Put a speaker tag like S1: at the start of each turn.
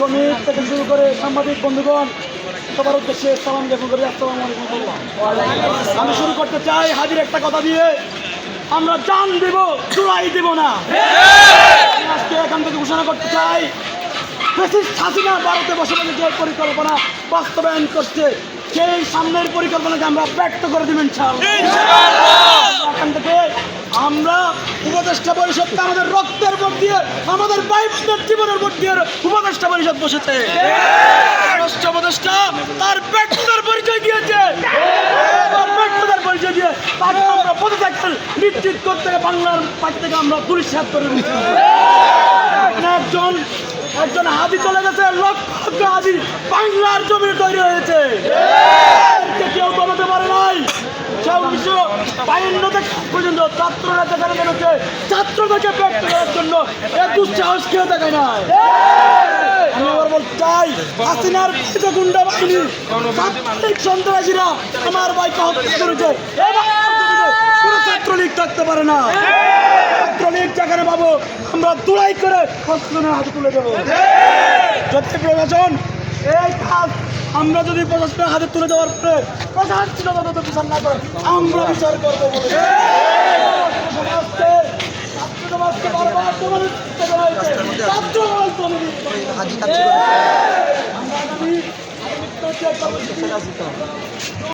S1: শ্রমিক থেকে শুরু করে সাংবাদিক, বন্ধুগণ, সবার উদ্দেশ্যে সালাম জ্ঞাপন করি। আসসালামু আলাইকুম আমি শুরু করতে চাই হাজির একটা কথা দিয়ে। আমরা জান দেব চুড়াই দেব না। আজকে এখান থেকে ঘোষণা করতে চাই ফ্যাসিস্ট হাসিনা ভারতে বসে বসে যে পরিকল্পনা বাস্তবায়ন করছে, সেই সামনের পরিকল্পনাকে আমরা ব্যক্ত করে দেবেন এখান থেকে আমরা উপদেষ্টা পরিষদকে আমাদের রক্তের ভোট দিয়ে, আমাদের বাইবেলের জীবনের ভোট দিয়ে উপদেষ্টা পরিষদ বসেছে। উপদেষ্টা তার ব্যক্তির পরিচয় দিয়েছে। পরিচয় দিয়ে করতে বাংলার পার্টি থেকে আমরা পরিষ্কার করে একজন একজন হাদি চলে গেছে, লক্ষ হাদি বাংলার জমি তৈরি হয়েছে। থেকে পর্যন্ত ছাত্ররা যেখানে বেরোচ্ছে ছাত্রদেরকে ব্যক্ত করার জন্য এ দুঃসাহস কেউ দেখায় না আমি আবার বলতে চাই, হাসিনার পিতা গুন্ডা করেছে। কোনো ছাত্রলীগ থাকতে পারে না। ছাত্রলীগ যেখানে পাবো, আমরা দুলাই করে প্রশাসনের হাতে তুলে দেবো। যদি এই কাজ আমরা যদি প্রশাসনের হাতে তুলে দেওয়ার পরে প্রশাসন বিচার না করে আমরা বিচার করব